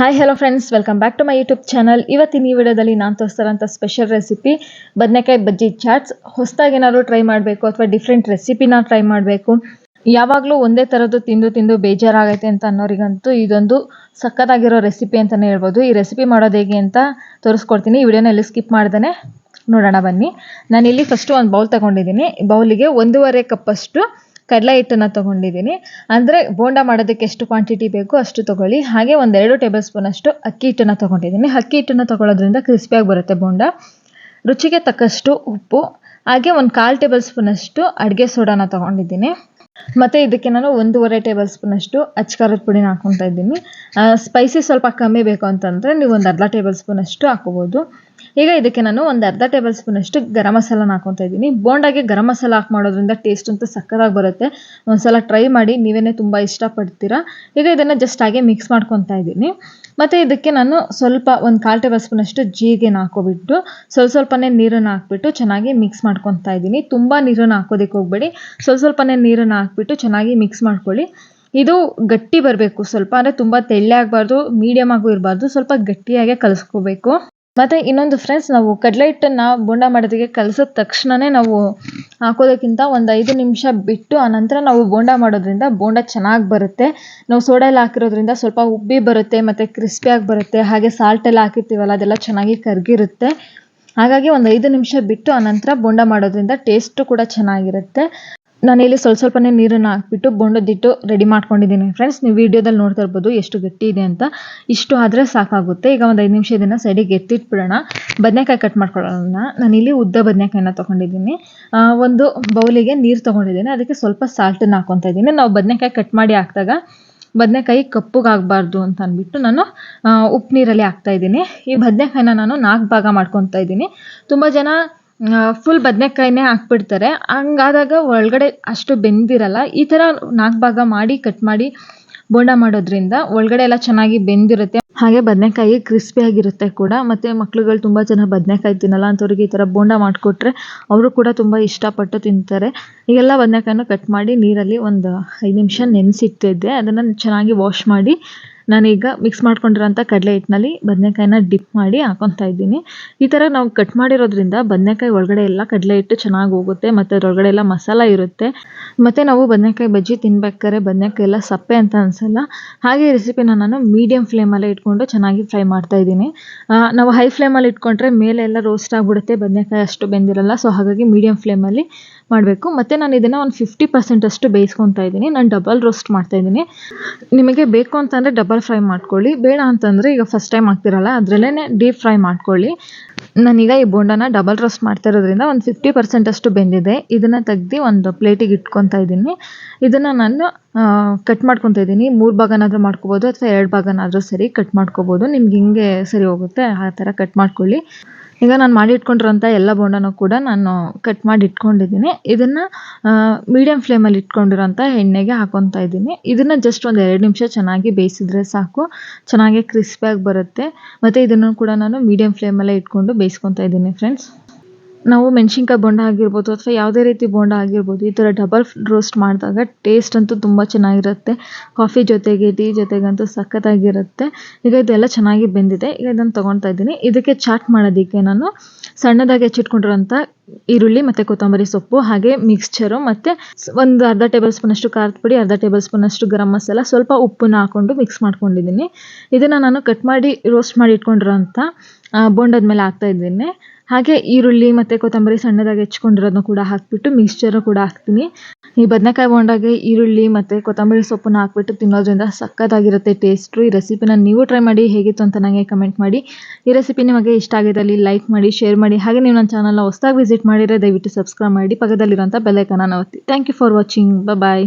Hi hello friends welcome back to my YouTube channel ಇವತ್ತಿನ ಈ ವಿಡಿಯೋದಲ್ಲಿ ನಾನು ತೋರಿಸ್ತಾರಂಥ ಸ್ಪೆಷಲ್ ರೆಸಿಪಿ ಬದನೆಕಾಯಿ ಬಜ್ಜಿ ಚಾಟ್ಸ್. ಹೊಸದಾಗಿ ಏನಾದ್ರು ಟ್ರೈ ಮಾಡಬೇಕು ಅಥವಾ ಡಿಫ್ರೆಂಟ್ ರೆಸಿಪಿನ ಟ್ರೈ ಮಾಡಬೇಕು. ಯಾವಾಗಲೂ ಒಂದೇ ಥರದ್ದು ತಿಂದು ತಿಂದು ಬೇಜಾರಾಗೈತೆ ಅಂತ ಅನ್ನೋರಿಗಂತೂ ಇದೊಂದು ಸಕ್ಕತ್ತಾಗಿರೋ ರೆಸಿಪಿ ಅಂತಲೇ ಹೇಳ್ಬೋದು. ಈ ರೆಸಿಪಿ ಮಾಡೋದು ಹೇಗೆ ಅಂತ ತೋರಿಸ್ಕೊಡ್ತೀನಿ. ಈ ವಿಡಿಯೋನ ಎಲ್ಲಿ ಸ್ಕಿಪ್ ಮಾಡ್ದೇ ನೋಡೋಣ ಬನ್ನಿ. ನಾನಿಲ್ಲಿ ಫಸ್ಟು ಒಂದು ಬೌಲ್ ತಗೊಂಡಿದ್ದೀನಿ. ಬೌಲಿಗೆ ಒಂದೂವರೆ ಕಪ್ಪಷ್ಟು ಕಡಲೆ ಹಿಟ್ಟನ್ನು ತೊಗೊಂಡಿದ್ದೀನಿ. ಅಂದರೆ ಬೋಂಡ ಮಾಡೋದಕ್ಕೆ ಎಷ್ಟು ಕ್ವಾಂಟಿಟಿ ಬೇಕು ಅಷ್ಟು ತೊಗೊಳ್ಳಿ. ಹಾಗೆ ಒಂದೆರಡು ಟೇಬಲ್ ಸ್ಪೂನಷ್ಟು ಅಕ್ಕಿ ಹಿಟ್ಟನ್ನು ತೊಗೊಂಡಿದ್ದೀನಿ. ಅಕ್ಕಿ ಹಿಟ್ಟನ್ನು ತೊಗೊಳೋದ್ರಿಂದ ಕ್ರಿಸ್ಪಿಯಾಗಿ ಬರುತ್ತೆ ಬೋಂಡ. ರುಚಿಗೆ ತಕ್ಕಷ್ಟು ಉಪ್ಪು. ಹಾಗೆ ಒಂದು ಕಾಲು ಟೇಬಲ್ ಸ್ಪೂನಷ್ಟು ಅಡುಗೆ ಸೋಡಾನ ತೊಗೊಂಡಿದ್ದೀನಿ. ಮತ್ತು ಇದಕ್ಕೆ ನಾನು ಒಂದೂವರೆ ಟೇಬಲ್ ಸ್ಪೂನಷ್ಟು ಅಚ್ಕಾರದ ಪುಡಿನ ಹಾಕ್ಕೊತಾ ಇದ್ದೀನಿ. ಸ್ಪೈಸಿ ಸ್ವಲ್ಪ ಕಮ್ಮಿ ಬೇಕು ಅಂತಂದ್ರೆ ನೀವು ಒಂದು ಅರ್ಧ ಟೇಬಲ್ ಸ್ಪೂನಷ್ಟು ಹಾಕೋಬಹುದು ಈಗ ಇದಕ್ಕೆ ನಾನು ಒಂದು ಅರ್ಧ ಟೇಬಲ್ ಸ್ಪೂನಷ್ಟು ಗರಂ ಮಸಾಲನ ಹಾಕೊತಾ ಇದ್ದೀನಿ. ಬೋಂಡಾಗೆ ಗರಂ ಮಸಾಲ ಹಾಕಿ ಮಾಡೋದ್ರಿಂದ ಟೇಸ್ಟ್ ಅಂತೂ ಸಕ್ಕತ್ತಾಗಿ ಬರುತ್ತೆ. ಒಂದ್ಸಲ ಟ್ರೈ ಮಾಡಿ ನೀವೇನೆ ತುಂಬ ಇಷ್ಟಪಡ್ತೀರಾ? ಈಗ ಇದನ್ನು ಜಸ್ಟ್ ಹಾಗೆ ಮಿಕ್ಸ್ ಮಾಡ್ಕೊತಾ ಇದ್ದೀನಿ. ಮತ್ತು ಇದಕ್ಕೆ ನಾನು ಸ್ವಲ್ಪ ಒಂದು ಕಾಲು ಟೇಬಲ್ ಸ್ಪೂನಷ್ಟು ಜೀರಿಗೆನ ಹಾಕೋಬಿಟ್ಟು ಸ್ವಲ್ಪ ಸ್ವಲ್ಪನೇ ನೀರನ್ನು ಹಾಕ್ಬಿಟ್ಟು ಚೆನ್ನಾಗಿ ಮಿಕ್ಸ್ ಮಾಡ್ಕೊತಾ ಇದ್ದೀನಿ. ತುಂಬ ನೀರನ್ನು ಹಾಕೋದಕ್ಕೆ ಹೋಗಬೇಡಿ. ಸ್ವಲ್ಪ ಸ್ವಲ್ಪನೇ ನೀರನ್ನು ಹಾಕ್ಬಿಟ್ಟು ಚೆನ್ನಾಗಿ ಮಿಕ್ಸ್ ಮಾಡ್ಕೊಳ್ಳಿ. ಇದು ಗಟ್ಟಿ ಬರಬೇಕು ಸ್ವಲ್ಪ, ಅಂದರೆ ತುಂಬ ತೆಳ್ಳೆ ಆಗಬಾರ್ದು ಮೀಡಿಯಮ್ ಆಗು ಇರಬಾರ್ದು, ಸ್ವಲ್ಪ ಗಟ್ಟಿಯಾಗೆ ಕಲಿಸ್ಕೋಬೇಕು. ಮತ್ತು ಇನ್ನೊಂದು ಫ್ರೆಂಡ್ಸ್ ನಾವು ಕಡಲೆ ಹಿಟ್ಟನ್ನು ಬೋಂಡ ಮಾಡೋದಕ್ಕೆ ಕಲಸಿದ ತಕ್ಷಣವೇ ನಾವು ಹಾಕೋದಕ್ಕಿಂತ ಒಂದು ಐದು ನಿಮಿಷ ಬಿಟ್ಟು ಆನಂತರ ನಾವು ಬೋಂಡ ಮಾಡೋದ್ರಿಂದ ಬೋಂಡ ಚೆನ್ನಾಗಿ ಬರುತ್ತೆ. ನಾವು ಸೋಡಾ ಹಾಕಿರೋದ್ರಿಂದ ಸ್ವಲ್ಪ ಉಬ್ಬಿ ಬರುತ್ತೆ, ಮತ್ತು ಕ್ರಿಸ್ಪಿಯಾಗಿ ಬರುತ್ತೆ, ಹಾಗೆ ಸಾಲ್ಟ್ ಎಲ್ಲ ಹಾಕಿರ್ತೀವಲ್ಲ, ಅದೆಲ್ಲ ಚೆನ್ನಾಗಿ ಕರಗಿರುತ್ತೆ. ಹಾಗಾಗಿ ಒಂದು ಐದು ನಿಮಿಷ ಬಿಟ್ಟು ಆನಂತರ ಬೋಂಡ ಮಾಡೋದ್ರಿಂದ ಟೇಸ್ಟು ಕೂಡ ಚೆನ್ನಾಗಿರುತ್ತೆ. ನಾನಿಲ್ಲಿ ಸ್ವಲ್ಪ ಸ್ವಲ್ಪನೇ ನೀರನ್ನು ಹಾಕ್ಬಿಟ್ಟು ಬೊಂಡದಿಟ್ಟು ರೆಡಿ ಮಾಡ್ಕೊಂಡಿದ್ದೀನಿ. ಫ್ರೆಂಡ್ಸ್ ನೀವು ವೀಡಿಯೋದಲ್ಲಿ ನೋಡ್ತಾ ಇರ್ಬೋದು ಎಷ್ಟು ಗಟ್ಟಿ ಇದೆ ಅಂತ. ಇಷ್ಟು ಆದರೆ ಸಾಕಾಗುತ್ತೆ. ಈಗ ಒಂದು ಐದು ನಿಮಿಷ ಇದನ್ನು ಸೈಡಿಗೆ ಎತ್ತಿಟ್ಬಿಡೋಣ. ಬದನೆಕಾಯಿ ಕಟ್ ಮಾಡ್ಕೊಳ್ಳೋಣ. ನಾನಿಲ್ಲಿ ಉದ್ದ ಬದನೆಕಾಯಿನ ತೊಗೊಂಡಿದ್ದೀನಿ. ಒಂದು ಬೌಲಿಗೆ ನೀರು ತೊಗೊಂಡಿದ್ದೀನಿ. ಅದಕ್ಕೆ ಸ್ವಲ್ಪ ಸಾಲ್ಟನ್ನು ಹಾಕ್ಕೊತಾ ಇದ್ದೀನಿ. ನಾವು ಬದನೆಕಾಯಿ ಕಟ್ ಮಾಡಿ ಹಾಕಿದಾಗ ಬದನೆಕಾಯಿ ಕಪ್ಪಗಾಗಬಾರ್ದು ಅಂತ ಅಂದ್ಬಿಟ್ಟು ನಾನು ಉಪ್ಪು ನೀರಲ್ಲಿ ಹಾಕ್ತಾ ಇದ್ದೀನಿ. ಈ ಬದನೆಕಾಯಿನ ನಾನು ನಾಲ್ಕು ಭಾಗ ಮಾಡ್ಕೊತಾ ಇದ್ದೀನಿ. ತುಂಬ ಜನ ಫುಲ್ ಬದನೆಕಾಯಿನೇ ಹಾಕ್ಬಿಡ್ತಾರೆ. ಹಂಗಾದಾಗ ಒಳಗಡೆ ಅಷ್ಟು ಬೆಂದಿರಲ್ಲ. ಈ ಥರ ನಾಲ್ಕು ಭಾಗ ಮಾಡಿ ಕಟ್ ಮಾಡಿ, ಬೋಂಡ ಮಾಡೋದ್ರಿಂದ ಒಳಗಡೆ ಎಲ್ಲ ಚೆನ್ನಾಗಿ ಬೆಂದಿರುತ್ತೆ. ಹಾಗೆ ಬದನೆಕಾಯಿ ಕ್ರಿಸ್ಪಿಯಾಗಿರುತ್ತೆ ಕೂಡ. ಮತ್ತು ಮಕ್ಳುಗಳು ತುಂಬ ಜನ ಬದನೆಕಾಯಿ ತಿನ್ನಲ್ಲ ಅಂಥವ್ರಿಗೆ ಈ ಥರ ಬೋಂಡ ಮಾಡಿಕೊಟ್ರೆ ಅವರು ಕೂಡ ತುಂಬ ಇಷ್ಟಪಟ್ಟು ತಿಂತಾರೆ. ಈಗೆಲ್ಲ ಬದನೆಕಾಯನ್ನು ಕಟ್ ಮಾಡಿ ನೀರಲ್ಲಿ ಒಂದು ಐದು ನಿಮಿಷ ನೆನೆಸಿಟ್ಟಿದ್ದೆ. ಅದನ್ನು ಚೆನ್ನಾಗಿ ವಾಶ್ ಮಾಡಿ ನಾನೀಗ ಮಿಕ್ಸ್ ಮಾಡ್ಕೊಂಡಿರೋಂಥ ಕಡಲೆ ಹಿಟ್ಟಿನಲ್ಲಿ ಬದನೆಕಾಯಿನ ಡಿಪ್ ಮಾಡಿ ಹಾಕೊತಾ ಇದ್ದೀನಿ. ಈ ಥರ ನಾವು ಕಟ್ ಮಾಡಿರೋದ್ರಿಂದ ಬದನೆಕಾಯಿ ಒಳಗಡೆ ಎಲ್ಲ ಕಡಲೆ ಹಿಟ್ಟು ಚೆನ್ನಾಗಿ ಹೋಗುತ್ತೆ, ಮತ್ತು ಅದರೊಳಗಡೆ ಎಲ್ಲ ಮಸಾಲ ಇರುತ್ತೆ. ಮತ್ತು ನಾವು ಬದನೆಕಾಯಿ ಬಜ್ಜಿ ತಿನ್ಬೇಕಾದ್ರೆ ಬದನೆಕಾಯಿ ಎಲ್ಲ ಸಪ್ಪೆ ಅಂತ ಅನಿಸಲ್ಲ. ಹಾಗೆ ರೆಸಿಪಿನ ನಾನು ಮೀಡಿಯಮ್ ಫ್ಲೇಮಲ್ಲೇ ಇಟ್ಕೊಂಡು ಚೆನ್ನಾಗಿ ಫ್ರೈ ಮಾಡ್ತಾ ಇದ್ದೀನಿ. ನಾವು ಹೈ ಫ್ಲೇಮಲ್ಲಿ ಇಟ್ಕೊಂಡ್ರೆ ಮೇಲೆ ಎಲ್ಲ ರೋಸ್ಟ್ ಆಗಿಬಿಡುತ್ತೆ, ಬದನೆಕಾಯಿ ಅಷ್ಟು ಬೆಂದಿರಲ್ಲ ಸೊ ಹಾಗಾಗಿ ಮೀಡಿಯಮ್ ಫ್ಲೇಮಲ್ಲಿ ಮಾಡಬೇಕು. ಮತ್ತು ನಾನು ಇದನ್ನು ಒಂದು ಫಿಫ್ಟಿ ಪರ್ಸೆಂಟಷ್ಟು ಬೇಯಿಸ್ಕೊತಾ ಇದ್ದೀನಿ. ನಾನು ಡಬಲ್ ರೋಸ್ಟ್ ಮಾಡ್ತಾ ಇದ್ದೀನಿ. ನಿಮಗೆ ಬೇಕು ಅಂತಂದರೆ ಡಬಲ್ ಫ್ರೈ ಮಾಡ್ಕೊಳ್ಳಿ. ಬೇಡ ಅಂತಂದರೆ ಈಗ ಫಸ್ಟ್ ಟೈಮ್ ಆಗ್ತಿರಲ್ಲ ಅದರಲ್ಲೇ ಡೀಪ್ ಫ್ರೈ ಮಾಡ್ಕೊಳ್ಳಿ. ನಾನೀಗ ಈ ಬೋಂಡನ ಡಬಲ್ ರೋಸ್ಟ್ ಮಾಡ್ತಾ ಇರೋದ್ರಿಂದ ಒಂದು ಫಿಫ್ಟಿ ಪರ್ಸೆಂಟಷ್ಟು ಬೆಂದಿದೆ. ಇದನ್ನು ತೆಗ್ದು ಒಂದು ಪ್ಲೇಟಿಗೆ ಇಟ್ಕೊತಾ ಇದ್ದೀನಿ. ಇದನ್ನು ನಾನು ಕಟ್ ಮಾಡ್ಕೊತಾ ಇದ್ದೀನಿ. ಮೂರು ಭಾಗನಾದರೂ ಮಾಡ್ಕೋಬೋದು ಅಥವಾ ಎರಡು ಭಾಗನಾದರೂ ಸರಿ ಕಟ್ ಮಾಡ್ಕೋಬೋದು. ನಿಮ್ಗೆ ಹಿಂಗೆ ಸರಿ ಹೋಗುತ್ತೆ, ಆ ಥರ ಕಟ್ ಮಾಡ್ಕೊಳ್ಳಿ. ಈಗ ನಾನು ಮಾಡಿ ಇಟ್ಕೊಂಡಿರೋಂಥ ಎಲ್ಲ ಬೋಂಡನೂ ಕೂಡ ನಾನು ಕಟ್ ಮಾಡಿ ಇಟ್ಕೊಂಡಿದ್ದೀನಿ ಇದನ್ನು ಮೀಡಿಯಮ್ ಫ್ಲೇಮಲ್ಲಿ ಇಟ್ಕೊಂಡಿರೋಂಥ ಎಣ್ಣೆಗೆ ಹಾಕೊತಾ ಇದ್ದೀನಿ. ಇದನ್ನು ಜಸ್ಟ್ ಒಂದು ಎರಡು ನಿಮಿಷ ಚೆನ್ನಾಗಿ ಬೇಯಿಸಿದ್ರೆ ಸಾಕು. ಚೆನ್ನಾಗಿ ಕ್ರಿಸ್ಪಿಯಾಗಿ ಬರುತ್ತೆ. ಮತ್ತು ಇದನ್ನು ಕೂಡ ನಾನು ಮೀಡಿಯಮ್ ಫ್ಲೇಮಲ್ಲೇ ಇಟ್ಕೊಂಡು ಬೇಯಿಸ್ಕೊತಾ ಇದ್ದೀನಿ ಫ್ರೆಂಡ್ಸ್ ನಾವು ಮೆಣಸಿನ್ಕಾಯಿ ಬೋಂಡ ಆಗಿರ್ಬೋದು ಅಥವಾ ಯಾವುದೇ ರೀತಿ ಬೋಂಡ ಆಗಿರ್ಬೋದು, ಈ ಥರ ಡಬಲ್ ರೋಸ್ಟ್ ಮಾಡಿದಾಗ ಟೇಸ್ಟ್ ಅಂತೂ ತುಂಬ ಚೆನ್ನಾಗಿರುತ್ತೆ. ಕಾಫಿ ಜೊತೆಗೆ ಟೀ ಜೊತೆಗಂತೂ ಸಖತ್ತಾಗಿರುತ್ತೆ. ಈಗ ಇದೆಲ್ಲ ಚೆನ್ನಾಗಿ ಬೆಂದಿದೆ. ಈಗ ಇದನ್ನು ತೊಗೊಳ್ತಾ ಇದ್ದೀನಿ. ಇದಕ್ಕೆ ಚಾಟ್ ಮಾಡೋದಕ್ಕೆ ನಾನು ಸಣ್ಣದಾಗಿ ಹೆಚ್ಚಿಟ್ಕೊಂಡಿರೋಂಥ ಈರುಳ್ಳಿ ಮತ್ತು ಕೊತ್ತಂಬರಿ ಸೊಪ್ಪು, ಹಾಗೆ ಮಿಕ್ಸ್ಚರು ಮತ್ತು ಒಂದು ಅರ್ಧ ಟೇಬಲ್ ಸ್ಪೂನಷ್ಟು ಖಾರದ ಪುಡಿ, ಅರ್ಧ ಟೇಬಲ್ ಸ್ಪೂನಷ್ಟು ಗರಂ ಮಸಾಲ, ಸ್ವಲ್ಪ ಉಪ್ಪನ್ನ ಹಾಕ್ಕೊಂಡು ಮಿಕ್ಸ್ ಮಾಡ್ಕೊಂಡಿದ್ದೀನಿ. ಇದನ್ನು ನಾನು ಕಟ್ ಮಾಡಿ ರೋಸ್ಟ್ ಮಾಡಿ ಇಟ್ಕೊಂಡಿರೋಂಥ ಬೋಂಡದ ಮೇಲೆ ಹಾಕ್ತಾ ಇದ್ದೀನಿ. ಹಾಗೆ ಈರುಳ್ಳಿ ಮತ್ತು ಕೊತ್ತಂಬರಿ ಸಣ್ಣದಾಗಿ ಹೆಚ್ಕೊಂಡಿರೋದನ್ನು ಕೂಡ ಹಾಕಿಬಿಟ್ಟು ಮಿಕ್ಸ್ಚರು ಕೂಡ ಹಾಕ್ತೀನಿ. ಈ ಬದನೆಕಾಯಿ ಬೋಂಡಾಗೆ ಈರುಳ್ಳಿ ಮತ್ತು ಕೊತ್ತಂಬರಿ ಸೊಪ್ಪನ್ನ ಹಾಕ್ಬಿಟ್ಟು ತಿನ್ನೋದ್ರಿಂದ ಸಕ್ಕತ್ತಾಗಿರುತ್ತೆ ಟೇಸ್ಟು ಈ ರೆಸಿಪಿನ ನೀವು ಟ್ರೈ ಮಾಡಿ ಹೇಗಿತ್ತು ಅಂತ ನನಗೆ ಕಮೆಂಟ್ ಮಾಡಿ. ಈ ರೆಸಿಪಿ ನಿಮಗೆ ಇಷ್ಟ ಆಗಿದ್ದಲ್ಲಿ ಲೈಕ್ ಮಾಡಿ ಶೇರ್ ಮಾಡಿ. ಹಾಗೆ ನೀವು ನನ್ನ ಚಾನಲ್ನ ಹೊಸದಾಗಿ ವಿಸಿಟ್ ಮಾಡಿದರೆ ದಯವಿಟ್ಟು ಸಬ್ಸ್ಕ್ರೈಬ್ ಮಾಡಿ ಪಕ್ಕದಲ್ಲಿರುವಂಥ ಬೆಲ್ಲೈಕನ್ನ ಒತ್ತಿ. Thank you for watching bye